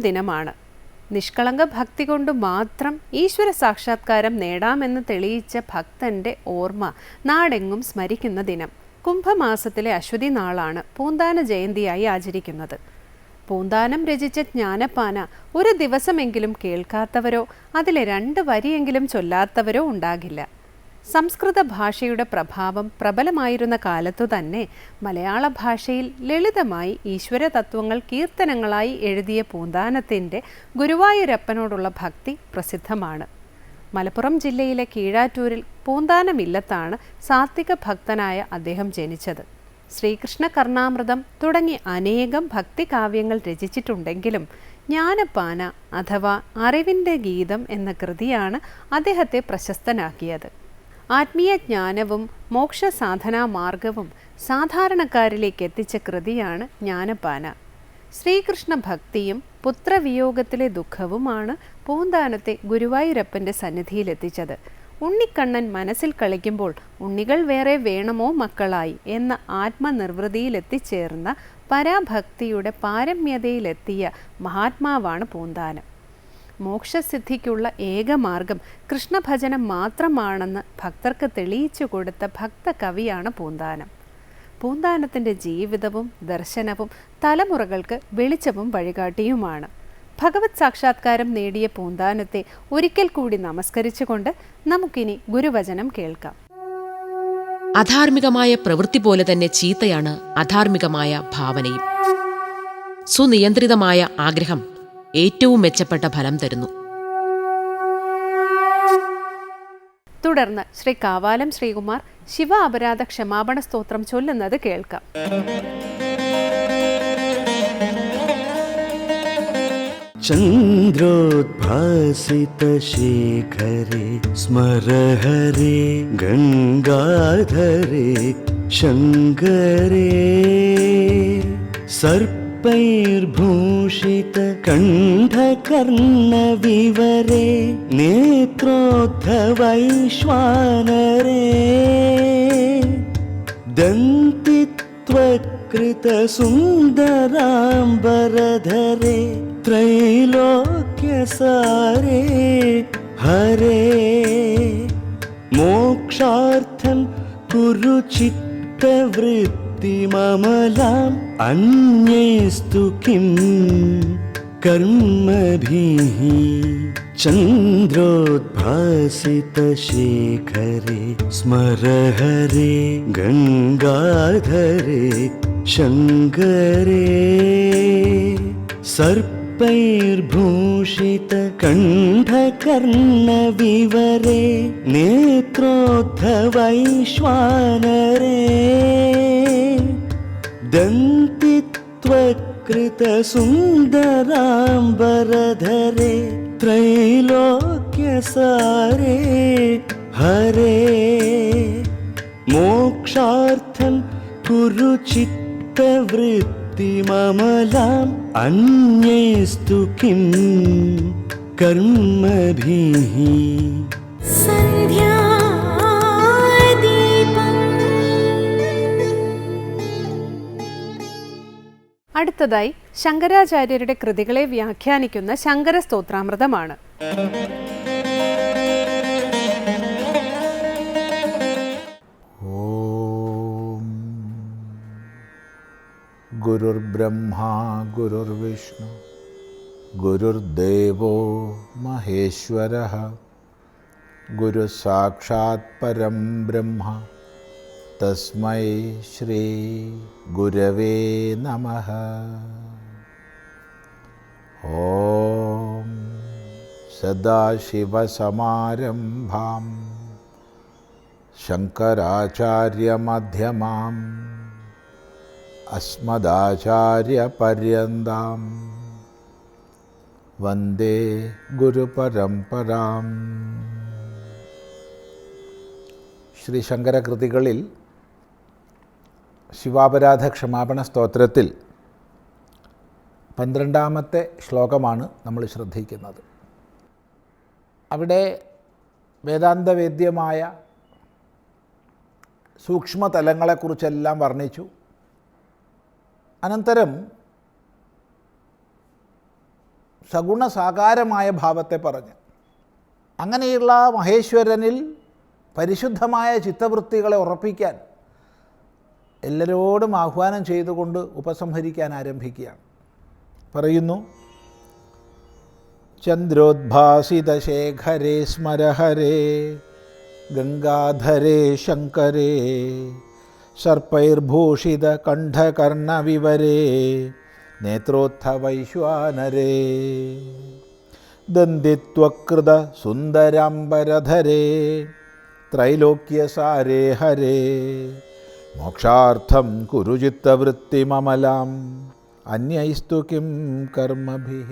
ദിനമാണ്. നിഷ്കളങ്ക ഭക്തി കൊണ്ട് മാത്രം ഈശ്വര സാക്ഷാത്കാരം നേടാമെന്ന് തെളിയിച്ച ഭക്തന്റെ ഓർമ്മ നാടെങ്ങും സ്മരിക്കുന്ന ദിനം. കുംഭമാസത്തിലെ അശ്വതി നാളാണ് പൂന്താന ജയന്തിയായി ആചരിക്കുന്നത്. പൂന്താനം രചിച്ച ജ്ഞാനപ്പാന ഒരു ദിവസമെങ്കിലും കേൾക്കാത്തവരോ അതിലെ രണ്ട് വരിയെങ്കിലും ചൊല്ലാത്തവരോ ഉണ്ടാകില്ല. സംസ്കൃത ഭാഷയുടെ പ്രഭാവം പ്രബലമായിരുന്ന കാലത്തു തന്നെ മലയാള ഭാഷയിൽ ലളിതമായി ഈശ്വര തത്വങ്ങൾ കീർത്തനങ്ങളായി എഴുതിയ പൂന്താനത്തിന്റെ ഗുരുവായൂരപ്പനോടുള്ള ഭക്തി പ്രസിദ്ധമാണ്. മലപ്പുറം ജില്ലയിലെ കീഴാറ്റൂരിൽ പൂന്താനമില്ലത്താണ് സാത്വിക ഭക്തനായ അദ്ദേഹം ജനിച്ചത്. ശ്രീകൃഷ്ണ കർണാമൃതം തുടങ്ങി അനേകം ഭക്തികാവ്യങ്ങൾ രചിച്ചിട്ടുണ്ടെങ്കിലും ജ്ഞാനപ്പാന അഥവാ അറിവിന്റെ ഗീതം എന്ന കൃതിയാണ് അദ്ദേഹത്തെ പ്രശസ്തനാക്കിയത്. ആത്മീയ ജ്ഞാനവും മോക്ഷ സാധനാ മാർഗവും സാധാരണക്കാരിലേക്ക് എത്തിച്ച കൃതിയാണ് ജ്ഞാനപാന. ശ്രീകൃഷ്ണ ഭക്തിയും പുത്രവിയോഗത്തിലെ ദുഃഖവുമാണ് പൂന്താനത്തെ ഗുരുവായൂരപ്പന്റെ സന്നിധിയിലെത്തിച്ചത്. ഉണ്ണിക്കണ്ണൻ മനസ്സിൽ കളിക്കുമ്പോൾ ഉണ്ണികൾ വേറെ വേണമോ മക്കളായി എന്ന ആത്മനിർവൃതിയിലെത്തിച്ചേർന്ന പരാഭക്തിയുടെ പാരമ്യതയിലെത്തിയ മഹാത്മാവാണ് പൂന്താനം. മോക്ഷസിദ്ധിക്കുള്ള ഏക മാർഗം കൃഷ്ണഭജനം മാത്രമാണെന്ന് ഭക്തർക്ക് തെളിയിച്ചു കൊടുത്ത ഭക്തകവിയാണ് പൂന്താനം. പൂന്താനത്തിന്റെ ജീവിതവും ദർശനവും തലമുറകൾക്ക് വെളിച്ചവും വഴികാട്ടിയുമാണ്. ഭഗവത് സാക്ഷാത്കാരം നേടിയ പൂന്താനത്തെ ഒരിക്കൽ കൂടി നമസ്കരിച്ചുകൊണ്ട് നമുക്കിനി ഗുരുവചനം കേൾക്കാം. അധാർമികമായ പ്രവൃത്തി പോലെ തന്നെ ചീത്തയാണ് അധാർമികമായ ഭാവനയും. സുനിയന്ത്രിതമായ ആഗ്രഹം ഏറ്റവും മെച്ചപ്പെട്ട ഫലം തരുന്നു. തുടർന്ന് ശ്രീ കാവാലം ശ്രീകുമാർ ശിവ അപരാധ ക്ഷമാപണ സ്തോത്രം ചൊല്ലുന്നത് കേൾക്കാം. ചന്ദ്രോദ്ഭാസിതശേഖരെ സ്മരഹരെ ഗംഗാധരെ ശങ്കരേ സർപ്പ सर्पैर्भूषितकण्ठकर्णविवरे नेत्रोद्धवैश्वानरे दन्तित्वकृतसुन्दराम्बरधरे त्रैलोक्यसारे हरे मोक्षार्थं कुरु चित्तवृत्तिममलाम् अन्येस्तु किं कर्मभिः चन्द्रोद्भासितशेखरे स्मर हरे गङ्गाधरे शङ्करे सर्प पुष्पैर्भूषितकण्ठकर्णविवरे नेत्रोद्धवैश्वानरे ദന്തിത്വകൃതസുന്ദരാംബരധരെ ത്രൈലോക്യസാരേ ഹരേ. മോക്ഷാർത്ഥം കുരു ചിത്തവൃത്തിമലാം അന്യേസ്തു കിം കർമ്മഭിः അടുത്തതായി ശങ്കരാചാര്യരുടെ കൃതികളെ വ്യാഖ്യാനിക്കുന്ന ശങ്കര സ്തോത്രാമൃതമാണ് ഗുരുർബ്രഹ്മാ ഗുരുർവിഷ്ണു ഗുരുർദേവോ മഹേശ്വര ഗുരു സാക്ഷാത് പരം ബ്രഹ്മ. തസ്മൈ ശ്രീ ഗുരവേ നമ ഓം സദാശിവസമാരംഭാം ശങ്കരാചാര്യമധ്യമാം അസ്മദാചാര്യപര്യന്താം വന്ദേ ഗുരുപരംപരാം ശ്രീ ശങ്കരകൃതികളിൽ ശിവാപരാധ ക്ഷമാപണ സ്തോത്രത്തിൽ പന്ത്രണ്ടാമത്തെ ശ്ലോകമാണ് നമ്മൾ ശ്രദ്ധിക്കുന്നത്. അവിടെ വേദാന്തവേദ്യമായ സൂക്ഷ്മതലങ്ങളെക്കുറിച്ചെല്ലാം വർണിച്ചു. അനന്തരം സഗുണസാകാരമായ ഭാവത്തെ പറഞ്ഞു. അങ്ങനെയുള്ള മഹേശ്വരനിൽ പരിശുദ്ധമായ ചിത്തവൃത്തികളെ ഉറപ്പിക്കാൻ എല്ലാവരോടും ആഹ്വാനം ചെയ്തുകൊണ്ട് ഉപസംഹരിക്കാൻ ആരംഭിക്കുകയാണ്. പറയുന്നു ചന്ദ്രോദ്ഭാസിതശേഖരേ സ്മരഹരേ ഗംഗാധരേ ശങ്കരേ സർപ്പൈർഭൂഷിത കണ്ഠകർണവിവരേ നേത്രോത്ഥവൈശ്വാനരേ ദന്തിത്വകൃത സുന്ദരാംബരധരേ ത്രൈലോക്യസാരേ ഹരേ മോക്ഷാർത്ഥം കുരുചിത്തവൃത്തിമമലാം. അന്യൈസ്തു കിം കർമ്മഭി.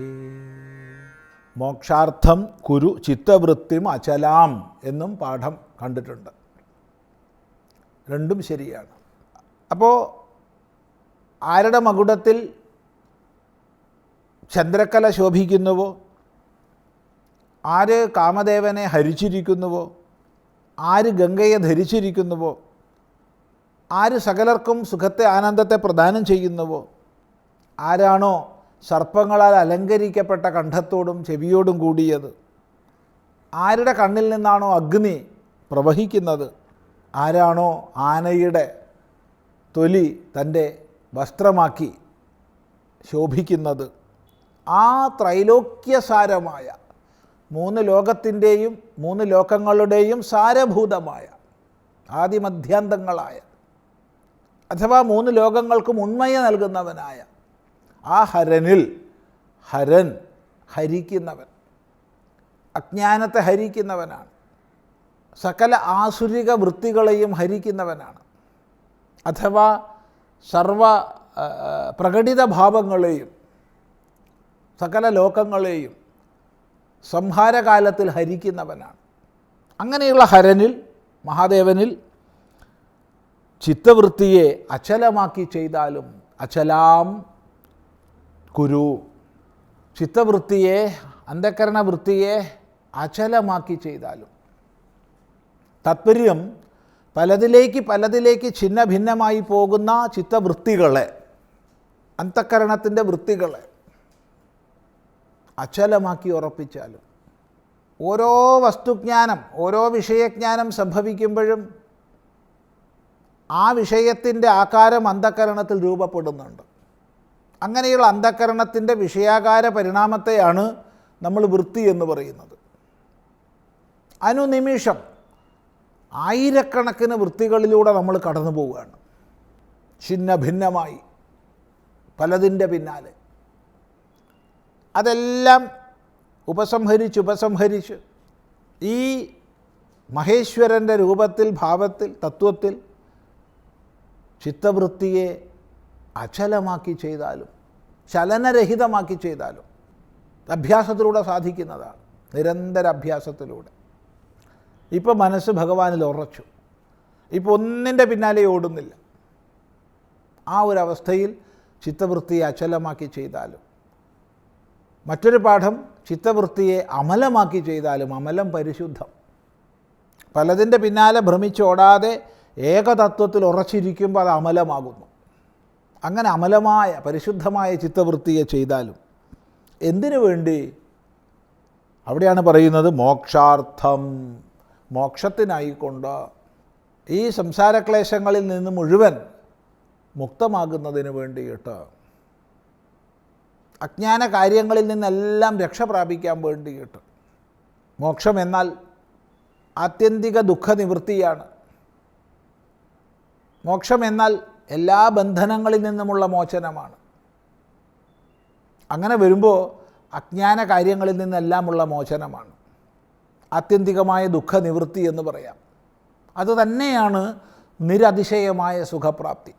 മോക്ഷാർത്ഥം കുരു ചിത്തവൃത്തിം അചലാം എന്നും പാഠം കണ്ടിട്ടുണ്ട്. രണ്ടും ശരിയാണ്. അപ്പോൾ ആരുടെ മകുടത്തിൽ ചന്ദ്രക്കല ശോഭിക്കുന്നുവോ? ആര് കാമദേവനെ ഹരിച്ചിരിക്കുന്നുവോ? ആര് ഗംഗയെ ധരിച്ചിരിക്കുന്നുവോ? ആര് സകലർക്കും സുഖത്തെ ആനന്ദത്തെ പ്രദാനം ചെയ്യുന്നുവോ? ആരാണോ സർപ്പങ്ങളാൽ അലങ്കരിക്കപ്പെട്ട കണ്ഠത്തോടും ചെവിയോടും കൂടിയത്? ആരുടെ കണ്ണിൽ നിന്നാണോ അഗ്നി പ്രവഹിക്കുന്നത്? ആരാണോ ആനയുടെ തൊലി തന്റെ വസ്ത്രമാക്കി ശോഭിക്കുന്നത്? ആ ത്രൈലോക്യസാരമായ മൂന്ന് ലോകത്തിന്റെയും മൂന്ന് ലോകങ്ങളുടെയും സാരഭൂതമായ ആദിമധ്യാന്തങ്ങളായ അഥവാ മൂന്ന് ലോകങ്ങൾക്കും ഉണ്മയ നൽകുന്നവനായ ആ ഹരനിൽ ഹരൻ ഹരിക്കുന്നവൻ അജ്ഞാനത്തെ ഹരിക്കുന്നവനാണ് സകല ആസുരിക വൃത്തികളെയും ഹരിക്കുന്നവനാണ് അഥവാ സർവ പ്രകടിത ഭാവങ്ങളെയും സകല ലോകങ്ങളെയും സംഹാരകാലത്തിൽ ഹരിക്കുന്നവനാണ്. അങ്ങനെയുള്ള ഹരനിൽ മഹാദേവനിൽ ചിത്തവൃത്തിയെ അചലമാക്കി ചെയ്താലും അചലാം കുരു. ചിത്തവൃത്തിയെ അന്ധകരണ വൃത്തിയെ അചലമാക്കി ചെയ്താലും. താത്പര്യം പലതിലേക്ക് പലതിലേക്ക് ഛിന്ന ഭിന്നമായി പോകുന്ന ചിത്തവൃത്തികളെ അന്തക്കരണത്തിന്റെ വൃത്തികളെ അചലമാക്കി ഉറപ്പിച്ചാലും. ഓരോ വസ്തുജ്ഞാനം ഓരോ വിഷയജ്ഞാനം സംഭവിക്കുമ്പോഴും ആ വിഷയത്തിന്റെ ആകാരം അന്ധക്കരണത്തിൽ രൂപപ്പെടുന്നുണ്ട്. അങ്ങനെയുള്ള അന്ധക്കരണത്തിന്റെ വിഷയാകാര പരിണാമത്തെയാണ് നമ്മൾ വൃത്തി എന്ന് പറയുന്നത്. അനുനിമിഷം ആയിരക്കണക്കിന് വൃത്തികളിലൂടെ നമ്മൾ കടന്നു പോവുകയാണ്. ഛിന്ന ഭിന്നമായി പലതിന്റെ പിന്നാലെ. അതെല്ലാം ഉപസംഹരിച്ച് ഉപസംഹരിച്ച് ഈ മഹേശ്വരന്റെ രൂപത്തിൽ ഭാവത്തിൽ തത്വത്തിൽ ചിത്തവൃത്തിയെ അചലമാക്കി ചെയ്താലും ചലനരഹിതമാക്കി ചെയ്താലും അഭ്യാസത്തിലൂടെ സാധിക്കുന്നതാണ് നിരന്തര അഭ്യാസത്തിലൂടെ. ഇപ്പോൾ മനസ്സ് ഭഗവാനിൽ ഉറച്ചു. ഇപ്പോൾ ഒന്നിന്റെ പിന്നാലെ ഓടുന്നില്ല. ആ ഒരു അവസ്ഥയിൽ ചിത്തവൃത്തിയെ അചലമാക്കി ചെയ്താലും മറ്റൊരു പാഠം ചിത്തവൃത്തിയെ അമലമാക്കി ചെയ്താലും അമലം പരിശുദ്ധം. പലതിന്റെ പിന്നാലെ ഭ്രമിച്ചോടാതെ ഏകതത്വത്തിൽ ഉറച്ചിരിക്കുമ്പോൾ അത് അമലമാകുന്നു. അങ്ങനെ അമലമായ പരിശുദ്ധമായ ചിത്തവൃത്തിയെ ചെയ്താലും എന്തിനു വേണ്ടി? അവിടെയാണ് പറയുന്നത് മോക്ഷാർത്ഥം. മോക്ഷത്തിനായിക്കൊണ്ട് ഈ സംസാരക്ലേശങ്ങളിൽ നിന്ന് മുഴുവൻ മുക്തമാകുന്നതിന് വേണ്ടിയിട്ട് അജ്ഞാന കാര്യങ്ങളിൽ നിന്നെല്ലാം രക്ഷ പ്രാപിക്കാൻ വേണ്ടിയിട്ട്. മോക്ഷം എന്നാൽ ആത്യന്തിക ദുഃഖനിവൃത്തിയാണ്. മോക്ഷം എന്നാൽ എല്ലാ ബന്ധനങ്ങളിൽ നിന്നുമുള്ള മോചനമാണ്. അങ്ങനെ വരുമ്പോൾ അജ്ഞാന കാര്യങ്ങളിൽ നിന്നെല്ലാമുള്ള മോചനമാണ്. ആത്യന്തികമായ ദുഃഖനിവൃത്തി എന്ന് പറയാം. അത് തന്നെയാണ് നിരതിശയമായ സുഖപ്രാപ്തി.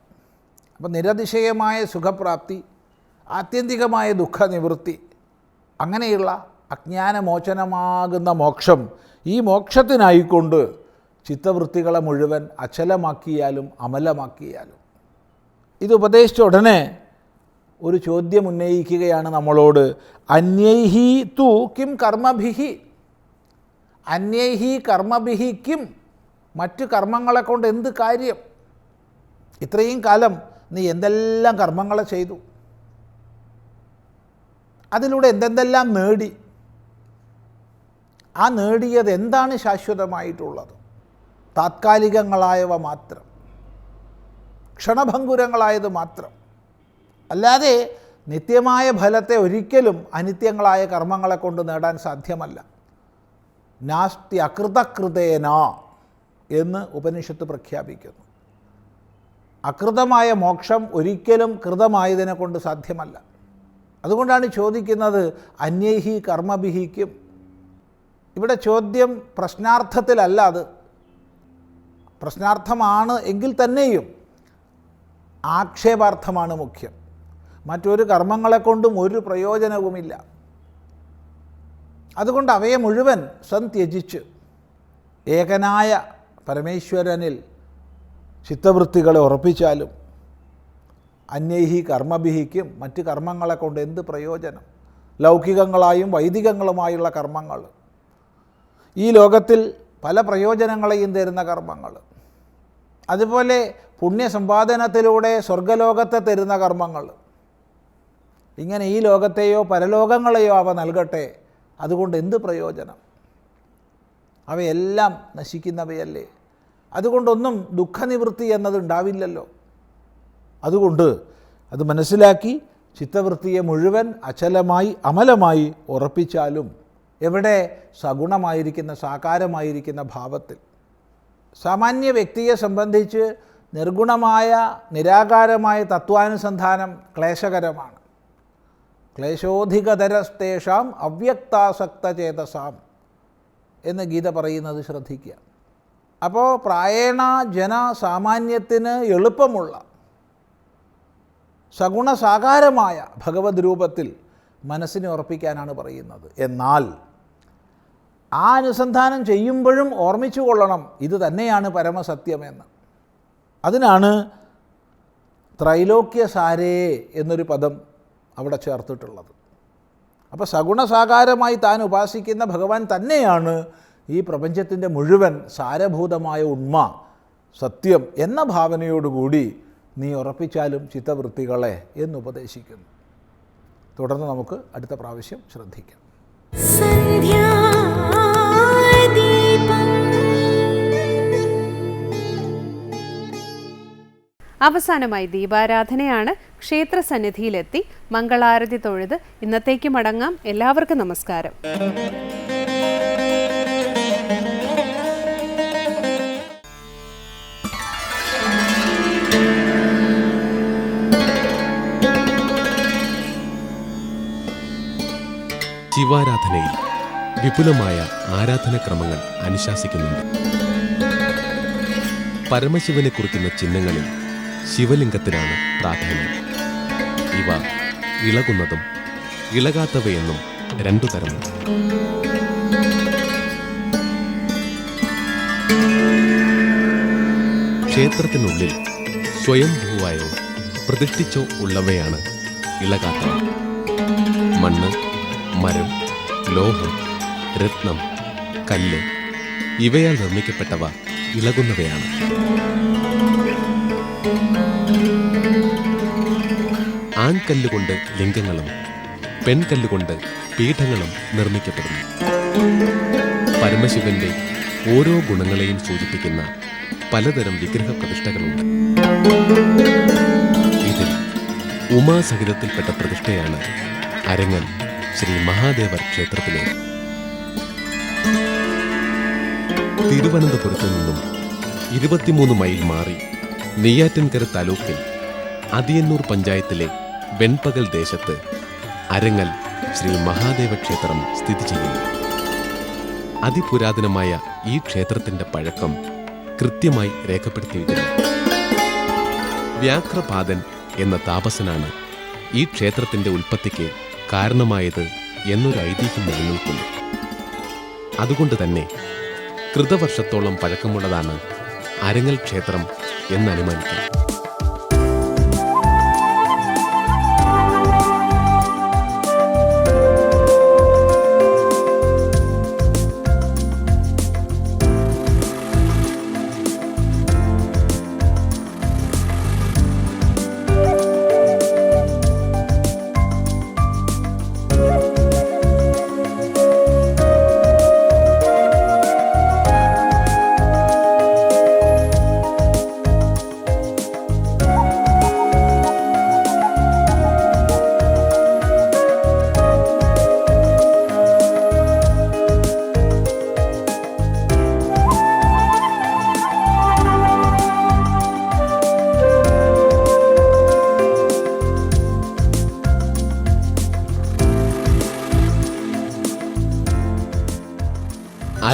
അപ്പം നിരതിശയമായ സുഖപ്രാപ്തി ആത്യന്തികമായ ദുഃഖനിവൃത്തി അങ്ങനെയുള്ള അജ്ഞാനമോചനമാകുന്ന മോക്ഷം ഈ മോക്ഷത്തിനായിക്കൊണ്ട് ചിത്തവൃത്തികളെ മുഴുവൻ അചലമാക്കിയാലും അമലമാക്കിയാലും. ഇത് ഉപദേശിച്ച ഉടനെ ഒരു ചോദ്യം ഉന്നയിക്കുകയാണ് നമ്മളോട്. അന്യൈഹി തു കിം കർമ്മഭിഹി? അന്യൈഹി കർമ്മഭിഹി കിം? മറ്റു കർമ്മങ്ങളെ കൊണ്ട് എന്ത് കാര്യം? ഇത്രയും കാലം നീ എന്തെല്ലാം കർമ്മങ്ങളെ ചെയ്തു? അതിലൂടെ എന്തെന്തെല്ലാം നേടി? ആ നേടിയത് എന്താണ് ശാശ്വതമായിട്ടുള്ളത്? താത്കാലികങ്ങളായവ മാത്രം. ക്ഷണഭങ്കുരങ്ങളായത് മാത്രം. അല്ലാതെ നിത്യമായ ഫലത്തെ ഒരിക്കലും അനിത്യങ്ങളായ കർമ്മങ്ങളെ കൊണ്ട് നേടാൻ സാധ്യമല്ല. നാസ്തി അകൃതകൃതേന എന്ന് ഉപനിഷത്ത് പ്രഖ്യാപിക്കുന്നു. അകൃതമായ മോക്ഷം ഒരിക്കലും കൃതമായതിനെ കൊണ്ട് സാധ്യമല്ല. അതുകൊണ്ടാണ് ചോദിക്കുന്നത് അന്യൈഹി കർമ്മഭിഹിക്കും. ഇവിടെ ചോദ്യം പ്രശ്നാർത്ഥത്തിലല്ല അത്. പ്രശ്നാർത്ഥമാണ് എങ്കിൽ തന്നെയും ആക്ഷേപാർത്ഥമാണ് മുഖ്യം. മറ്റൊരു കർമ്മങ്ങളെ കൊണ്ടും ഒരു പ്രയോജനവുമില്ല. അതുകൊണ്ട് അവയെ മുഴുവൻ സന്ത്യജിച്ച് ഏകനായ പരമേശ്വരനിൽ ചിത്തവൃത്തികളെ ഉറപ്പിച്ചാലും അന്യൈഹി കർമ്മഭിഹിക്കും മറ്റ് കർമ്മങ്ങളെ കൊണ്ട് എന്ത് പ്രയോജനം? ലൗകികങ്ങളായും വൈദികങ്ങളുമായുള്ള കർമ്മങ്ങൾ. ഈ ലോകത്തിൽ പല പ്രയോജനങ്ങളെയും തരുന്ന കർമ്മങ്ങൾ. അതുപോലെ പുണ്യസമ്പാദനത്തിലൂടെ സ്വർഗലോകത്തെ തരുന്ന കർമ്മങ്ങൾ. ഇങ്ങനെ ഈ ലോകത്തെയോ പരലോകങ്ങളെയോ അവ നൽകട്ടെ. അതുകൊണ്ട് എന്ത് പ്രയോജനം? അവയെല്ലാം നശിക്കുന്നവയല്ലേ? അതുകൊണ്ടൊന്നും ദുഃഖനിവൃത്തി എന്നത് ഉണ്ടാവില്ലല്ലോ. അതുകൊണ്ട് അത് മനസ്സിലാക്കി ചിത്തവൃത്തിയെ മുഴുവൻ അചലമായി അമലമായി ഉറപ്പിച്ചാലും എവിടെ സഗുണമായിരിക്കുന്ന സാകാരമായിരിക്കുന്ന ഭാവത്തിൽ സാമാന്യ വ്യക്തിയെ സംബന്ധിച്ച് നിർഗുണമായ നിരാകാരമായ തത്വാനുസന്ധാനം ക്ലേശകരമാണ്. ക്ലേശോധികതരസ്തേഷാം അവ്യക്താസക്തചേതസാം എന്ന് ഗീത പറയുന്നത് ശ്രദ്ധിക്കുക. അപ്പോൾ പ്രായേണ ജന സാമാന്യത്തിന് എളുപ്പമുള്ള സഗുണസാകാരമായ ഭഗവത് രൂപത്തിൽ മനസ്സിനെ ഉറപ്പിക്കാനാണ് പറയുന്നത്. എന്നാൽ ആ അനുസന്ധാനം ചെയ്യുമ്പോഴും ഓർമ്മിച്ചു കൊള്ളണം. ഇത് തന്നെയാണ് പരമസത്യമെന്ന് അതിനാണ് ത്രൈലോക്യസാരേ എന്നൊരു പദം അവിടെ ചേർത്തിട്ടുള്ളത്. അപ്പോൾ സഗുണസാകാരമായി താൻ ഉപാസിക്കുന്ന ഭഗവാൻ തന്നെയാണ് ഈ പ്രപഞ്ചത്തിന്റെ മുഴുവൻ സാരഭൂതമായ ഉണ്മ സത്യം എന്ന ഭാവനയോടുകൂടി നീ ഉറപ്പിച്ചാലും ചിത്തവൃത്തികളെ എന്നുപദേശിക്കുന്നു തുടർന്ന് നമുക്ക് അടുത്ത പ്രാവശ്യം ശ്രദ്ധിക്കാം. അവസാനമായി ദീപാരാധനയാണ് ക്ഷേത്ര സന്നിധിയിലെത്തി മംഗളാരതി തൊഴുത് ഇന്നത്തേക്ക് മടങ്ങാം. എല്ലാവർക്കും നമസ്കാരം. ശിവാരാധനയിൽ വിപുലമായ ആരാധനക്രമങ്ങൾ അനുശാസിക്കുന്നുണ്ട്. പരമശിവനെ കുറിക്കുന്ന ചിഹ്നങ്ങളിൽ ശിവലിംഗത്തിനാണ് പ്രാധാന്യം. ഇവ ഇളകുന്നതും ഇളകാത്തവയെന്നും രണ്ടു തരമുണ്ട്. ക്ഷേത്രത്തിനുള്ളിൽ സ്വയംഭൂവായോ പ്രതിഷ്ഠിച്ചോ ഉള്ളവയാണ് ഇളകാത്തവ മണ്ണ് മരം ലോഹം രത്നം കല്ല് ഇവയാൽ നിർമ്മിക്കപ്പെട്ടവ ഇളകുന്നവയാണ്. ആൺകല്ലുകൊണ്ട് ലിംഗങ്ങളും പെൺകല്ലുകൊണ്ട് പീഠങ്ങളും നിർമ്മിക്കപ്പെടുന്നു. പരമശിവന്റെ ഓരോ ഗുണങ്ങളെയും സൂചിപ്പിക്കുന്ന പലതരം വിഗ്രഹ പ്രതിഷ്ഠകളുണ്ട്. ഇതിൽ ഉമാസഹിതത്തിൽപ്പെട്ട പ്രതിഷ്ഠയാണ് അരങ്ങൽ ശ്രീ മഹാദേവർ ക്ഷേത്രത്തിലെ. തിരുവനന്തപുരത്തു നിന്നും ഇരുപത്തിമൂന്ന് മൈൽ മാറി നെയ്യാറ്റിൻകര താലൂക്കിൽ അതിയന്നൂർ പഞ്ചായത്തിലെ വെൺപകൽ ദേശത്ത് അരങ്ങൽ ശ്രീ മഹാദേവ ക്ഷേത്രം സ്ഥിതി ചെയ്യുന്നു. അതിപുരാതനമായ ഈ ക്ഷേത്രത്തിന്റെ പഴക്കം കൃത്യമായി രേഖപ്പെടുത്തിയിട്ടില്ല വ്യാഘ്രപാദൻ എന്ന താപസനാണ് ഈ ക്ഷേത്രത്തിന്റെ ഉൽപ്പത്തിക്ക് കാരണമായത് എന്നൊരു ഐതിഹ്യം നിലനിൽക്കുന്നു. അതുകൊണ്ട് തന്നെ കൃതവർഷത്തോളം പഴക്കമുള്ളതാണ് അരങ്ങൽ ക്ഷേത്രം എന്നനുമാനിക്കാം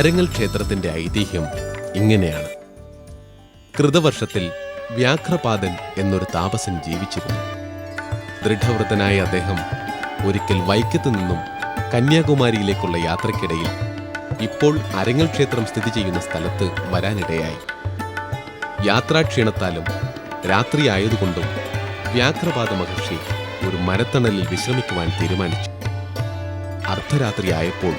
അരങ്ങൽ ക്ഷേത്രത്തിന്റെ ഐതിഹ്യം ഇങ്ങനെയാണ്. കൃതവർഷത്തിൽ വ്യാഘ്രപാദൻ എന്നൊരു താപസൻ ജീവിച്ചിരുന്നു. ദൃഢവ്രതനായ അദ്ദേഹം ഒരിക്കൽ വൈക്കത്തു നിന്നും കന്യാകുമാരിയിലേക്കുള്ള യാത്രക്കിടയിൽ ഇപ്പോൾ അരങ്ങൽ ക്ഷേത്രം സ്ഥിതി ചെയ്യുന്ന സ്ഥലത്ത് വരാനിടയായി. യാത്രാക്ഷീണത്താലും രാത്രിയായതുകൊണ്ടും വ്യാഘ്രപാദ മഹർഷി ഒരു മരത്തണലിൽ വിശ്രമിക്കുവാൻ തീരുമാനിച്ചു. അർദ്ധരാത്രിയായപ്പോൾ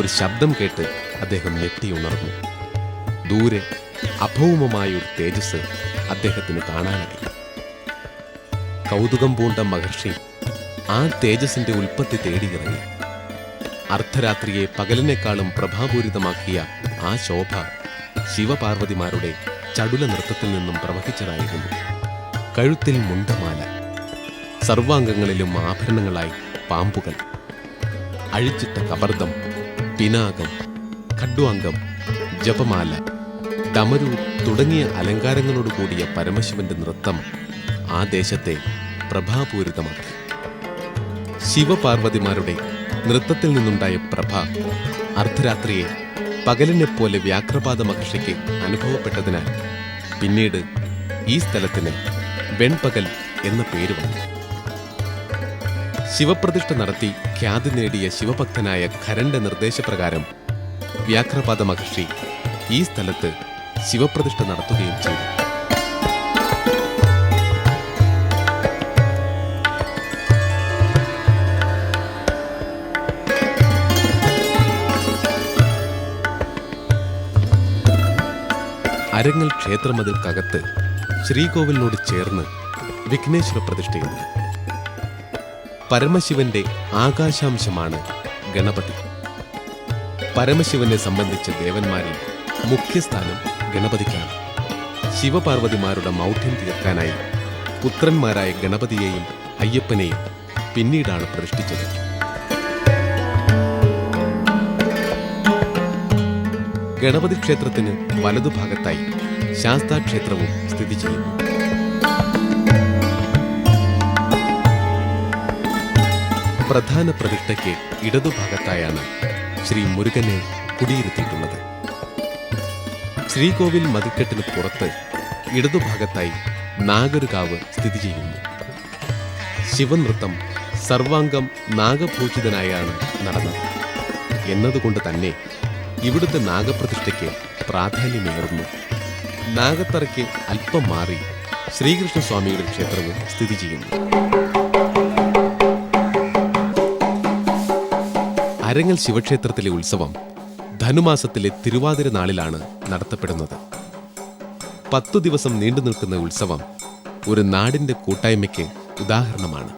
ഒരു ശബ്ദം കേട്ട് അദ്ദേഹം ഞെട്ടിയുണർന്നു ദൂരെ അഭൗമമായ ഒരു തേജസ് അദ്ദേഹത്തിന് കാണാനായി. കൗതുകം പൂണ്ട മഹർഷി ആ തേജസിന്റെ ഉൽപ്പത്തി തേടിയിറങ്ങി. അർദ്ധരാത്രിയെ പകലിനേക്കാളും പ്രഭാപൂരിതമാക്കിയ ആ ശോഭ ശിവപാർവതിമാരുടെ ചടുല നൃത്തത്തിൽ നിന്നും പ്രവഹിച്ചതായിരുന്നു. കഴുത്തിൽ മുണ്ടമാല സർവാംഗങ്ങളിലും ആഭരണങ്ങളായി പാമ്പുകൾ അഴിച്ചിട്ട കബർദം പിനാകം ഖഡ്വാംഗം ജപമാല ഡമരു തുടങ്ങിയ അലങ്കാരങ്ങളോട് കൂടിയ പരമശിവന്റെ നൃത്തം ആ ദേശത്തെ പ്രഭാപൂരിതമാക്കി. ശിവപാർവതിമാരുടെ നൃത്തത്തിൽ നിന്നുണ്ടായ പ്രഭ അർദ്ധരാത്രിയെ പകലിനെപ്പോലെ വ്യാഘ്രപാദ മഹർഷിക്ക് അനുഭവപ്പെട്ടതിനാൽ പിന്നീട് ഈ സ്ഥലത്തിന് വെൺപകൽ എന്ന പേര് വന്നു. ശിവപ്രതിഷ്ഠ നടത്തി ഖ്യാതി നേടിയ ശിവഭക്തനായ ഖരന്റെ നിർദ്ദേശപ്രകാരം വ്യാഘ്രപാദ മഹർഷി ഈ സ്ഥലത്ത് ശിവപ്രതിഷ്ഠ നടത്തുകയും ചെയ്തു. അരങ്ങൽ ക്ഷേത്രമതിൽക്കകത്ത് ശ്രീകോവിലിനോട് ചേർന്ന് വിഘ്നേശ്വര പ്രതിഷ്ഠയുണ്ട്. പരമശിവന്റെ ആകാശാംശമാണ് ഗണപതി. പരമശിവനെ സംബന്ധിച്ച ദേവന്മാരിൽ മുഖ്യസ്ഥാനം ഗണപതിക്കാണ്. ശിവപാർവതിമാരുടെ മൗഢ്യം തീർക്കാനായി പുത്രന്മാരായ ഗണപതിയെയും അയ്യപ്പനെയും പിന്നീടാണ് പ്രതിഷ്ഠിച്ചത്. ഗണപതി ക്ഷേത്രത്തിന് വലതുഭാഗത്തായി ശാസ്താ ക്ഷേത്രവും സ്ഥിതി ചെയ്യുന്നു. പ്രധാന പ്രതിഷ്ഠയ്ക്ക് ഇടതുഭാഗത്തായാണ് ശ്രീ മുരുകനെ കുടിയിരുത്തിയിട്ടുള്ളത്. ശ്രീകോവിൽ മതിക്കെട്ടിന് പുറത്ത് ഇടതുഭാഗത്തായി നാഗരുകാവ് സ്ഥിതി ചെയ്യുന്നു. ശിവനൃത്തം സർവാംഗം നാഗഭൂഷിതനായാണ് നടന്നത്. എന്നതുകൊണ്ട് തന്നെ ഇവിടുത്തെ നാഗപ്രതിഷ്ഠയ്ക്ക് പ്രാധാന്യമേറുന്നു. നാഗത്തറയ്ക്ക് അല്പം മാറി ശ്രീകൃഷ്ണസ്വാമിയുടെ ക്ഷേത്രവും സ്ഥിതി ചെയ്യുന്നു. അരങ്ങൽ ശിവക്ഷേത്രത്തിലെ ഉത്സവം ധനുമാസത്തിലെ തിരുവാതിര നാളിലാണ് നടത്തപ്പെടുന്നത്. പത്തു ദിവസം നീണ്ടു നിൽക്കുന്ന ഉത്സവം ഒരു നാടിന്റെ കൂട്ടായ്മയ്ക്ക് ഉദാഹരണമാണ്.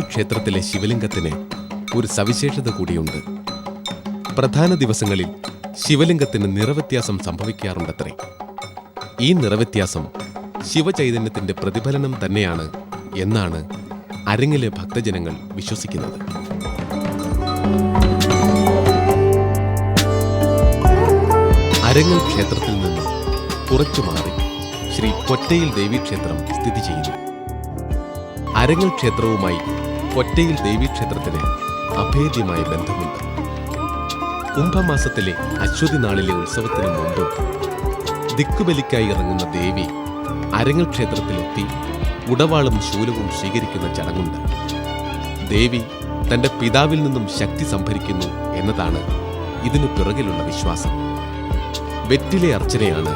ക്ഷേത്രത്തിലെ ശിവലിംഗത്തിന് ഒരു സവിശേഷത കൂടിയുണ്ട്. പ്രധാന ദിവസങ്ങളിൽ ശിവലിംഗത്തിന് നിറവ്യത്യാസം സംഭവിക്കാറുണ്ടത്രേ. ഈ നിറവ്യത്യാസം ശിവചൈതന്യത്തിന്റെ പ്രതിഫലനം തന്നെയാണ് എന്നാണ് അരങ്ങിലെ ഭക്തജനങ്ങൾ വിശ്വസിക്കുന്നത്. അരങ്ങൽ ക്ഷേത്രത്തിൽ നിന്ന് കുറച്ചു മാറി ശ്രീ പൊറ്റയിൽ ദേവീക്ഷേത്രം സ്ഥിതി ചെയ്യുന്നു. അരങ്ങൽ ക്ഷേത്രവുമായി പൊറ്റയിൽ ദേവീക്ഷേത്രത്തിന് അഭേദ്യമായ ബന്ധമുണ്ട്. കുംഭമാസത്തിലെ അശ്വതി നാളിലെ ഉത്സവത്തിന് മുമ്പ് ദിക്കുബലിക്കായി ഇറങ്ങുന്ന ദേവി അരങ്ങൽ ക്ഷേത്രത്തിലെത്തി ഉടവാളും ശൂലവും സ്വീകരിക്കുന്ന ചടങ്ങുണ്ട്. ദേവി തന്റെ പിതാവിൽ നിന്നും ശക്തി സംഭരിക്കുന്നു എന്നതാണ് ഇതിനു പിറകിലുള്ള വിശ്വാസം. വെറ്റിലെ അർച്ചനയാണ്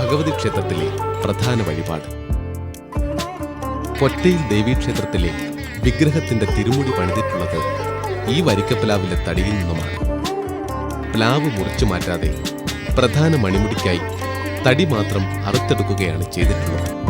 ഭഗവതി ക്ഷേത്രത്തിലെ പ്രധാന വഴിപാട്. കൊറ്റയിൽ ദേവീക്ഷേത്രത്തിലെ വിഗ്രഹത്തിന്റെ തിരുമുടി പണിതിട്ടുള്ളത് ഈ വരിക്കപ്ലാവിലെ തടിയിൽ നിന്നുമാണ്. പ്ലാവ് മുറിച്ചു മാറ്റാതെ പ്രധാന മണിമുടിക്കായി തടി മാത്രം അറുത്തെടുക്കുകയാണ് ചെയ്തിട്ടുള്ളത്.